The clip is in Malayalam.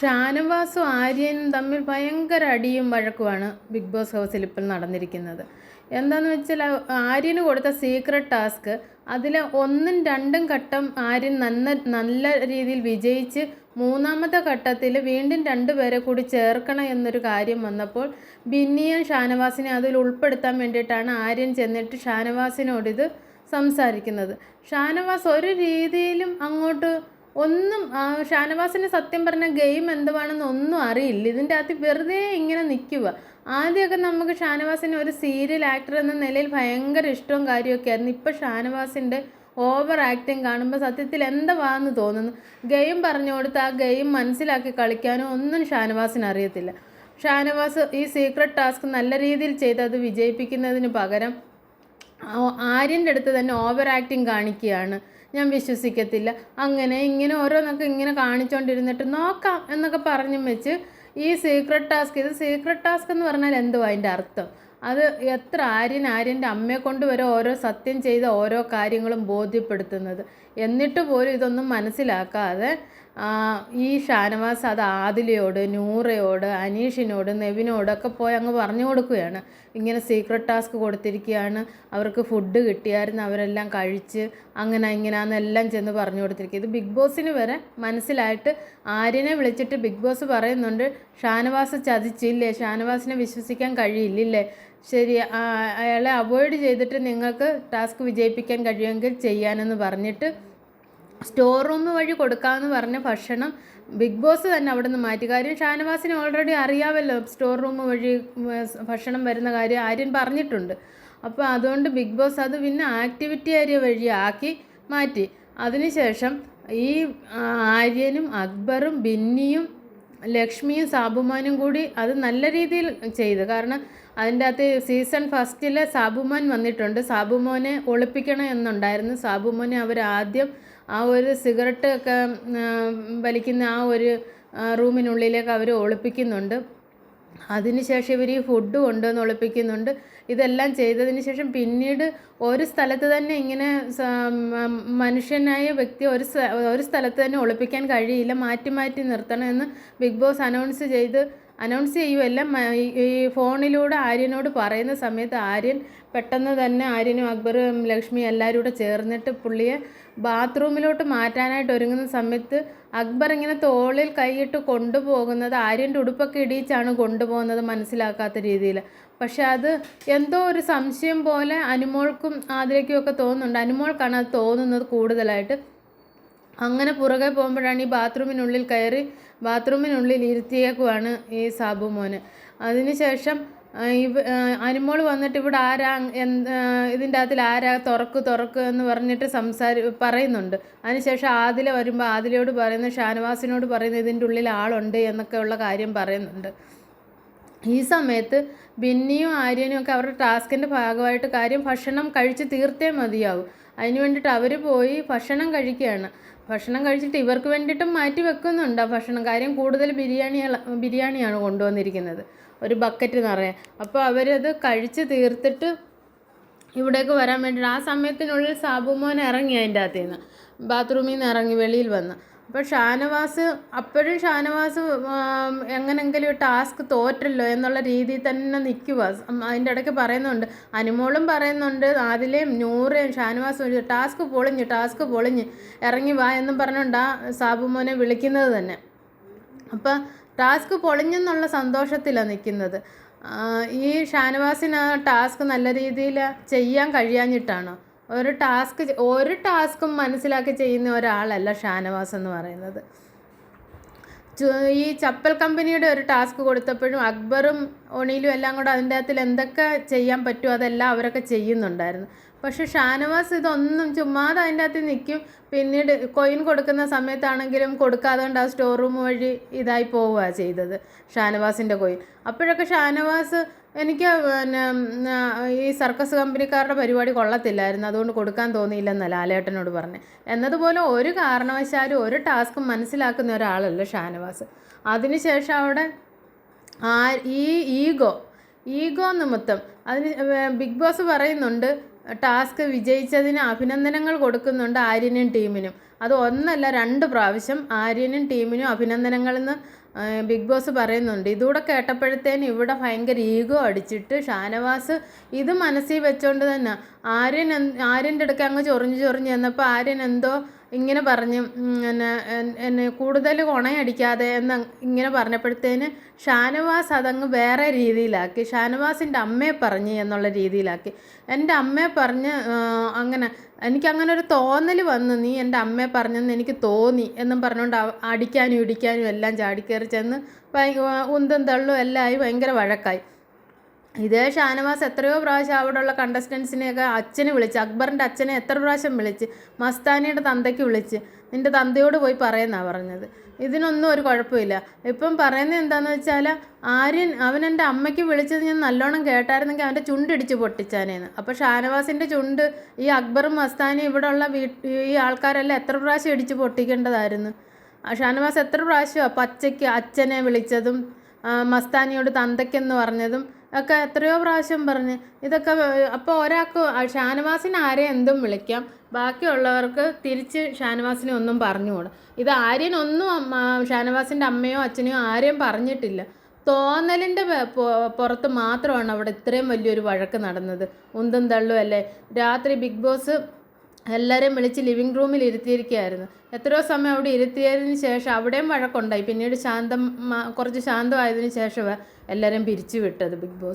ഷാനവാസും ആര്യനും തമ്മിൽ ഭയങ്കര അടിയും വഴക്കുമാണ് ബിഗ് ബോസ് ഹൗസിൽ ഇപ്പോൾ നടന്നിരിക്കുന്നത്. എന്താണെന്ന് വെച്ചാൽ ആര്യന് കൊടുത്ത സീക്രട്ട് ടാസ്ക് അതിൽ ഒന്നും രണ്ടും ഘട്ടം ആര്യൻ നന്ന നല്ല രീതിയിൽ വിജയിച്ച് മൂന്നാമത്തെ ഘട്ടത്തിൽ വീണ്ടും രണ്ടുപേരെ കൂടി ചേർക്കണം എന്നൊരു കാര്യം വന്നപ്പോൾ ബിന്നിയും ഷാനവാസിനെ അതിൽ ഉൾപ്പെടുത്താൻ വേണ്ടിയിട്ടാണ് ആര്യൻ ചെന്നിട്ട് ഷാനവാസിനോടിത് സംസാരിക്കുന്നത്. ഷാനവാസ് ഒരു രീതിയിലും അങ്ങോട്ട് ഒന്നും ഷാനവാസിന്റെ സത്യം പറഞ്ഞ ഗെയിം എന്തുവാണെന്ന് ഒന്നും അറിയില്ല. ഇതിന്റെ അകത്ത് വെറുതെ ഇങ്ങനെ നിൽക്കുക ആദ്യമൊക്കെ നമുക്ക് ഷാനവാസിനെ ഒരു സീരിയൽ ആക്ടർ എന്ന നിലയിൽ ഭയങ്കര ഇഷ്ടവും കാര്യമൊക്കെ ആയിരുന്നു. ഇപ്പോൾ ഷാനവാസിന്റെ ഓവർ ആക്ടിങ് കാണുമ്പോൾ സത്യത്തിൽ എന്താവാന്ന് തോന്നുന്നു. ഗെയിം പറഞ്ഞു കൊടുത്ത് ആ ഗെയിം മനസ്സിലാക്കി കളിക്കാനോ ഒന്നും ഷാനവാസിന് അറിയത്തില്ല. ഷാനവാസ് ഈ സീക്രട്ട് ടാസ്ക് നല്ല രീതിയിൽ ചെയ്ത് അത് വിജയിപ്പിക്കുന്നതിന് പകരം ആര്യന്റെ അടുത്ത് തന്നെ ഓവർ ആക്ടിങ് കാണിക്കുകയാണ്. ഞാൻ വിശ്വസിക്കത്തില്ല. അങ്ങനെ ഇങ്ങനെ ഓരോന്നൊക്കെ ഇങ്ങനെ കാണിച്ചുകൊണ്ടിരുന്നിട്ട് നോക്കാം എന്നൊക്കെ പറഞ്ഞും വെച്ച് ഈ സീക്രട്ട് ടാസ്ക് ഇത് സീക്രട്ട് ടാസ്ക് എന്ന് പറഞ്ഞാൽ എന്തോ അതിന്റെ അർത്ഥം? അത് എത്ര ആര്യൻ ആര്യന്റെ അമ്മയെ കൊണ്ട് വരെ ഓരോ സത്യം ചെയ്ത ഓരോ കാര്യങ്ങളും ബോധ്യപ്പെടുത്തുന്നത്. എന്നിട്ട് പോലും ഇതൊന്നും മനസ്സിലാക്കാതെ ഈ ഷാനവാസ് അത് ആദിലയോട് നൂറയോട് അനീഷിനോട് നെവിനോടൊക്കെ പോയി അങ്ങ് പറഞ്ഞു കൊടുക്കുകയാണ്. ഇങ്ങനെ സീക്രട്ട് ടാസ്ക് കൊടുത്തിരിക്കുകയാണ്. അവർക്ക് ഫുഡ് കിട്ടിയായിരുന്നു അവരെല്ലാം കഴിച്ച് അങ്ങനെ ഇങ്ങനെയാണെന്നെല്ലാം ചെന്ന് പറഞ്ഞു കൊടുത്തിരിക്കുക. ഇത് ബിഗ് ബോസിന് വരെ മനസ്സിലായിട്ട് ആര്യനെ വിളിച്ചിട്ട് ബിഗ് ബോസ് പറയുന്നുണ്ട് ഷാനവാസ് ചതിച്ചില്ലേ? ഷാനവാസിനെ വിശ്വസിക്കാൻ കഴിയില്ലേ ശരി അയാളെ അവോയ്ഡ് ചെയ്തിട്ട് നിങ്ങൾക്ക് ടാസ്ക് വിജയിപ്പിക്കാൻ കഴിയുമെങ്കിൽ ചെയ്യാനെന്ന് പറഞ്ഞിട്ട് സ്റ്റോർ റൂം വഴി കൊടുക്കാമെന്ന് പറഞ്ഞ ഭക്ഷണം ബിഗ് ബോസ് തന്നെ അവിടെ നിന്ന് മാറ്റി. കാര്യം ഷാനവാസിന് ഓൾറെഡി അറിയാമല്ലോ സ്റ്റോർ റൂം വഴി ഭക്ഷണം വരുന്ന കാര്യം ആര്യൻ പറഞ്ഞിട്ടുണ്ട്. അപ്പോൾ അതുകൊണ്ട് ബിഗ് ബോസ് അത് പിന്നെ ആക്ടിവിറ്റി ഏരിയ വഴി ആക്കി മാറ്റി. അതിനുശേഷം ഈ ആര്യനും അക്ബറും ബിന്നിയും ലക്ഷ്മിയും സാബുമാനും കൂടി അത് നല്ല രീതിയിൽ ചെയ്തു. കാരണം അതിന്റെ അകത്ത് സീസൺ ഫസ്റ്റിൽ സാബുമാൻ വന്നിട്ടുണ്ട്. സാബുമോനെ ഒളിപ്പിക്കണം എന്നുണ്ടായിരുന്നു. സാബുമോനെ അവർ ആദ്യം ആ ഒരു സിഗരറ്റ് ഒക്കെ വലിക്കുന്ന ആ ഒരു റൂമിനുള്ളിലേക്ക് അവർ ഒളിപ്പിക്കുന്നുണ്ട്. അതിനുശേഷം ഇവർ ഈ ഫുഡ് കൊണ്ടുവന്ന് ഒളിപ്പിക്കുന്നുണ്ട്. ഇതെല്ലാം ചെയ്തതിന് ശേഷം പിന്നീട് ഒരു സ്ഥലത്ത് തന്നെ ഇങ്ങനെ മനുഷ്യനായ വ്യക്തി ഒരു ഒരു സ്ഥലത്ത് തന്നെ ഒളിപ്പിക്കാൻ കഴിയില്ല. മാറ്റി മാറ്റി നിർത്തണം എന്ന് ബിഗ് ബോസ് അനൗൺസ് ചെയ്ത് അനൗൺസ് ചെയ്യുമല്ല ഈ ഫോണിലൂടെ ആര്യനോട് പറയുന്ന സമയത്ത് ആര്യൻ പെട്ടെന്ന് തന്നെ ആര്യനും അക്ബറും ലക്ഷ്മി എല്ലാവരും കൂടെ ചേർന്നിട്ട് പുള്ളിയെ ബാത്റൂമിലോട്ട് മാറ്റാനായിട്ട് ഒരുങ്ങുന്ന സമയത്ത് അക്ബർ ഇങ്ങനെ തോളിൽ കൈയിട്ട് കൊണ്ടുപോകുന്നത് ആര്യന്റെ ഉടുപ്പൊക്കെ ഇടിയിച്ചാണ് കൊണ്ടുപോകുന്നത് മനസ്സിലാക്കാത്ത രീതിയിൽ. പക്ഷെ അത് എന്തോ ഒരു സംശയം പോലെ അനുമോൾക്കും ആതിരയ്ക്കും ഒക്കെ തോന്നുന്നുണ്ട്. അനുമോൾക്കാണ് അത് തോന്നുന്നത് കൂടുതലായിട്ട്. അങ്ങനെ പുറകെ പോകുമ്പോഴാണ് ഈ ബാത്റൂമിനുള്ളിൽ കയറി ബാത്റൂമിനുള്ളിൽ ഇരുത്തിയേക്കുവാണ് ഈ സാബു മോന് അതിനുശേഷം ഇവ അനുമോൾ വന്നിട്ട് ഇവിടെ ആരാ ഇതിന്റെ അകത്തിൽ ആരാ തുറക്ക് തുറക്ക് എന്ന് പറഞ്ഞിട്ട് സംസാരി പറയുന്നുണ്ട്. അതിനുശേഷം ആദില വരുമ്പോൾ ആദിലയോട് പറയുന്നു ഷാനവാസിനോട് പറയുന്നു ഇതിന്റെ ഉള്ളിൽ ആളുണ്ട് എന്നൊക്കെ ഉള്ള കാര്യം പറയുന്നുണ്ട്. ഈ സമയത്ത് ബിന്നിയും ആര്യനും ഒക്കെ അവരുടെ ടാസ്കിന്റെ ഭാഗമായിട്ട് കാര്യം ഭക്ഷണം കഴിച്ച് തീർത്തേ മതിയാവും. അതിന് വേണ്ടിയിട്ട് അവർ പോയി ഭക്ഷണം കഴിക്കുകയാണ്. ഭക്ഷണം കഴിച്ചിട്ട് ഇവർക്ക് വേണ്ടിയിട്ടും മാറ്റി വെക്കുന്നുണ്ട് ആ ഭക്ഷണം. കാര്യം കൂടുതൽ ബിരിയാണി ബിരിയാണിയാണ് കൊണ്ടുവന്നിരിക്കുന്നത്. ഒരു ബക്കറ്റ് നിറയെ അപ്പോൾ അവരത് കഴിച്ച് തീർത്തിട്ട് ഇവിടേക്ക് വരാൻ വേണ്ടിയിട്ട് ആ സമയത്തിനുള്ളിൽ സാബുമോൻ ഇറങ്ങി അതിന്റെ അകത്തു നിന്ന് ബാത്റൂമിൽ നിന്ന് ഇറങ്ങി വെളിയിൽ വന്ന്. അപ്പോൾ ഷാനവാസ് അപ്പോഴും ഷാനവാസ് എങ്ങനെങ്കിലും ടാസ്ക് തോറ്റല്ലോ എന്നുള്ള രീതിയിൽ തന്നെ നിൽക്കുക അതിന്റെ ഇടയ്ക്ക് പറയുന്നുണ്ട്. അനുമോളും പറയുന്നുണ്ട് അതിലെയും നൂറേയും ഷാനവാസ് ടാസ്ക് പൊളിഞ്ഞ് ടാസ്ക് പൊളിഞ്ഞ് ഇറങ്ങി വാ എന്നും പറഞ്ഞുകൊണ്ട് ആ സാബുമോനെ വിളിക്കുന്നത് തന്നെ. അപ്പം ടാസ്ക് പൊളിഞ്ഞെന്നുള്ള സന്തോഷത്തിലാണ് നിൽക്കുന്നത് ഈ ഷാനവാസിന് ആ ടാസ്ക് നല്ല രീതിയിൽ ചെയ്യാൻ കഴിയാഞ്ഞിട്ടാണ്? ഒരു ടാസ്ക് ഒരു ടാസ്കും മനസ്സിലാക്കി ചെയ്യുന്ന ഒരാളല്ല ഷാനവാസ് എന്ന് പറയുന്നത്. ഈ ചപ്പൽ കമ്പനിയുടെ ഒരു ടാസ്ക് കൊടുത്തപ്പോഴും അക്ബറും ഒണിയിലും എല്ലാം കൂടെ അതിന്റെ അകത്തിൽ എന്തൊക്കെ ചെയ്യാൻ പറ്റുമോ അതെല്ലാം അവരൊക്കെ ചെയ്യുന്നുണ്ടായിരുന്നു. പക്ഷെ ഷാനവാസ് ഇതൊന്നും ചുമ്മാതെ അതിന്റെ അകത്ത് നിൽക്കും. പിന്നീട് കൊയിൻ കൊടുക്കുന്ന സമയത്താണെങ്കിലും കൊടുക്കാതെ കൊണ്ട് ആ സ്റ്റോർ റൂം വഴി ഇതായി പോവുക ചെയ്തത് ഷാനവാസിന്റെ കൊയിൻ അപ്പോഴൊക്കെ ഷാനവാസ് എനിക്ക് പിന്നെ ഈ സർക്കസ് കമ്പനിക്കാരുടെ പരിപാടി കൊള്ളത്തില്ലായിരുന്നു. അതുകൊണ്ട് കൊടുക്കാൻ തോന്നിയില്ലെന്ന് ലാലേട്ടനോട് പറഞ്ഞു. എന്നതുപോലെ ഒരു കാരണവശാലും ഒരു ടാസ്ക്കും മനസ്സിലാക്കുന്ന ഒരാളല്ല ഷാനവാസ്. അതിനുശേഷം അവിടെ ആ ഈ ഈഗോ ഈഗോ നിമിത്തം അതിന് ബിഗ് ബോസ് പറയുന്നുണ്ട് ടാസ്ക് വിജയിച്ചതിന് അഭിനന്ദനങ്ങൾ കൊടുക്കുന്നുണ്ട് ആര്യനും ടീമിനും. അത് ഒന്നല്ല രണ്ട് പ്രാവശ്യം ആര്യനും ടീമിനും അഭിനന്ദനങ്ങളെന്ന് ബിഗ് ബോസ് പറയുന്നുണ്ട്. ഇതുകൂടെ കേട്ടപ്പോഴത്തേന് ഇവിടെ ഭയങ്കര ഈഗോ അടിച്ചിട്ട് ഷാനവാസ് ഇത് മനസ്സിൽ വെച്ചോണ്ട് തന്നെ ആര്യൻ ആര്യന്റെ അടുക്ക അങ്ങ് ചൊറിഞ്ഞ് ചൊറിഞ്ഞ് ചെന്നപ്പോൾ ആര്യൻ എന്തോ ഇങ്ങനെ പറഞ്ഞ് പിന്നെ എന്നെ കൂടുതൽ കൊണയടിക്കാതെ എന്ന് ഇങ്ങനെ പറഞ്ഞപ്പോഴത്തേന് ഷാനവാസ് അതങ്ങ് വേറെ രീതിയിലാക്കി. ഷാനവാസിന്റെ അമ്മയെ പറഞ്ഞ് എന്നുള്ള രീതിയിലാക്കി. എന്റെ അമ്മയെ പറഞ്ഞ് അങ്ങനെ എനിക്കങ്ങനെ ഒരു തോന്നൽ വന്ന്. നീ എന്റെ അമ്മയെ പറഞ്ഞെന്ന് എനിക്ക് തോന്നി എന്നും പറഞ്ഞുകൊണ്ട് അടിക്കാനും ഇടിക്കാനും എല്ലാം ചാടിക്കയറി ചെന്ന് ഉന്തും തള്ളും എല്ലാം ആയി ഭയങ്കര വഴക്കായി. ഇതേ ഷാനവാസ് എത്രയോ പ്രാവശ്യം അവിടെയുള്ള കണ്ടസ്റ്റൻസിനെയൊക്കെ അച്ഛനെ വിളിച്ച് അക്ബറിന്റെ അച്ഛനെ എത്ര പ്രാവശ്യം വിളിച്ച് മസ്താനിയുടെ തന്തയ്ക്ക് വിളിച്ച് നിന്റെ തന്തയോട് പോയി പറയുന്നതാണ് പറഞ്ഞത്. ഇതിനൊന്നും ഒരു കുഴപ്പമില്ല. ഇപ്പം പറയുന്നത് എന്താണെന്ന് വെച്ചാൽ ആര്യൻ അവൻ എന്റെ അമ്മയ്ക്ക് വിളിച്ചത് ഞാൻ നല്ലോണം കേട്ടായിരുന്നെങ്കിൽ അവന്റെ ചുണ്ടിടിച്ച് പൊട്ടിച്ചാനേന്ന്. അപ്പോൾ ഷാനവാസിന്റെ ചുണ്ട് ഈ അക്ബറും മസ്താനിയും ഇവിടെയുള്ള വീ ഈ ആൾക്കാരെല്ലാം എത്ര പ്രാവശ്യം ഇടിച്ച് പൊട്ടിക്കേണ്ടതായിരുന്നു? ഷാനവാസ് എത്ര പ്രാവശ്യമാണ് അച്ഛയ്ക്ക് അച്ഛനെ വിളിച്ചതും മസ്താനിയോട് തന്തയ്ക്കെന്ന് പറഞ്ഞതും ഒക്കെ എത്രയോ പ്രാവശ്യം പറഞ്ഞ്. ഇതൊക്കെ അപ്പോൾ ഒരാൾക്ക് ഷാനവാസിന് ആരെ എന്തും വിളിക്കാം. ബാക്കിയുള്ളവർക്ക് തിരിച്ച് ഷാനവാസിനെ ഒന്നും പറഞ്ഞുകൂടാ. ഇത് ആര്യനൊന്നും ഒന്നും ഷാനവാസിന്റെ അമ്മയോ അച്ഛനെയോ ആരെയും പറഞ്ഞിട്ടില്ല. തോന്നലിന്റെ പുറത്ത് മാത്രമാണ് അവിടെ ഇത്രയും വലിയൊരു വഴക്ക് നടന്നത്. ഉന്തും തള്ളും അല്ലേ? രാത്രി ബിഗ് ബോസ് എല്ലാവരെയും വിളിച്ച് ലിവിങ് റൂമിൽ ഇരുത്തിയിരിക്കുകയായിരുന്നു. എത്രയോ സമയം അവിടെ ഇരുത്തിയതിന് ശേഷം അവിടെയും വഴക്കുണ്ടായി. പിന്നീട് ശാന്തം കുറച്ച് ശാന്തമായതിനു ശേഷമാണ് എല്ലാവരെയും പിരിച്ചു വിട്ടത് ബിഗ് ബോസ്.